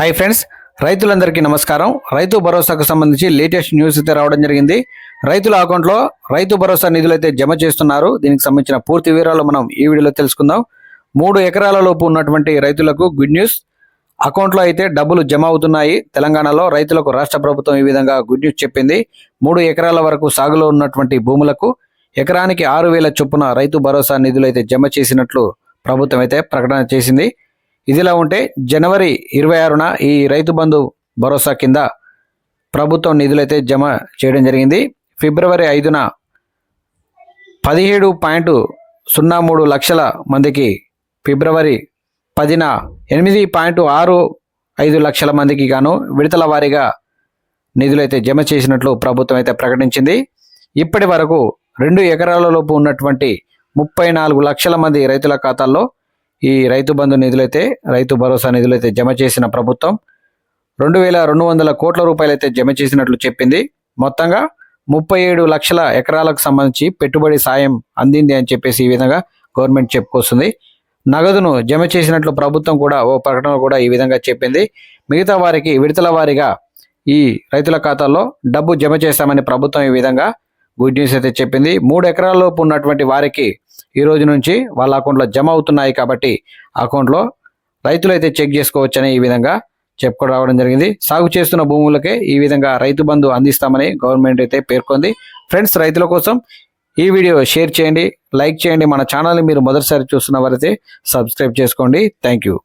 Hi friends రైతులందరికీ నమస్కారం. రైతు భరోసాకు సంబంధించి లేటెస్ట్ న్యూస్ అయితే రావడం జరిగింది. రైతుల అకౌంట్లో రైతు భరోసా నిధులు అయితే జమ చేస్తున్నారు. దీనికి సంబంధించిన పూర్తి వివరాలు మనం ఈ వీడియోలో తెలుసుకుందాం. మూడు ఎకరాల లోపు ఉన్నటువంటి రైతులకు గుడ్ న్యూస్ అకౌంట్లో అయితే డబ్బులు జమ అవుతున్నాయి. తెలంగాణలో రైతులకు రాష్ట్ర ప్రభుత్వం ఈ విధంగా గుడ్ న్యూస్ చెప్పింది. మూడు ఎకరాల వరకు సాగులో ఉన్నటువంటి భూములకు ఎకరానికి ఆరు వేల చొప్పున రైతు భరోసా నిధులు అయితే జమ చేసినట్లు ప్రభుత్వం అయితే ప్రకటన చేసింది. ఇదిలా ఉంటే జనవరి ఇరవై ఆరున ఈ రైతు బంధు భరోసా కింద ప్రభుత్వం నిధులైతే జమ చేయడం జరిగింది. ఫిబ్రవరి ఐదున పదిహేడు పాయింట్ సున్నా మూడు లక్షల మందికి ఫిబ్రవరి పదిన ఎనిమిది పాయింట్ ఆరు ఐదు లక్షల మందికి గాను విడతల వారీగా నిధులైతే జమ చేసినట్లు ప్రభుత్వం అయితే ప్రకటించింది. ఇప్పటి వరకు రెండు ఎకరాల లోపు ఉన్నటువంటి ముప్పై నాలుగు లక్షల మంది రైతుల ఖాతాల్లో ఈ రైతు బంధు నిధులైతే రైతు భరోసా నిధులైతే జమ చేసిన ప్రభుత్వం రెండు వేల రెండు వందల కోట్ల రూపాయలైతే జమ చేసినట్లు చెప్పింది. మొత్తంగా ముప్పై ఏడు లక్షల ఎకరాలకు సంబంధించి పెట్టుబడి సాయం అందింది అని చెప్పేసి ఈ విధంగా గవర్నమెంట్ చెప్పుకొస్తుంది. నగదును జమ చేసినట్లు ప్రభుత్వం కూడా ఓ ప్రకటన కూడా ఈ విధంగా చెప్పింది. మిగతా వారికి విడతల వారీగా ఈ రైతుల ఖాతాల్లో డబ్బు జమ చేస్తామని ప్రభుత్వం ఈ విధంగా గుడ్ న్యూస్ అయితే చెప్పింది. మూడు ఎకరాల్లోపు ఉన్నటువంటి వారికి ఈ రోజు నుంచి వాళ్ళ అకౌంట్లో జమ అవుతున్నాయి కాబట్టి అకౌంట్లో రైతులు అయితే చెక్ చేసుకోవచ్చని ఈ విధంగా చెప్పుకు రావడం జరిగింది. సాగు చేస్తున్న భూములకే ఈ విధంగా రైతు బంధు అందిస్తామని గవర్నమెంట్ అయితే పేర్కొంది. ఫ్రెండ్స్ రైతుల కోసం ఈ వీడియో షేర్ చేయండి లైక్ చేయండి. మన ఛానల్ని మీరు మొదటిసారి చూస్తున్న వారైతే సబ్స్క్రైబ్ చేసుకోండి. Thank you.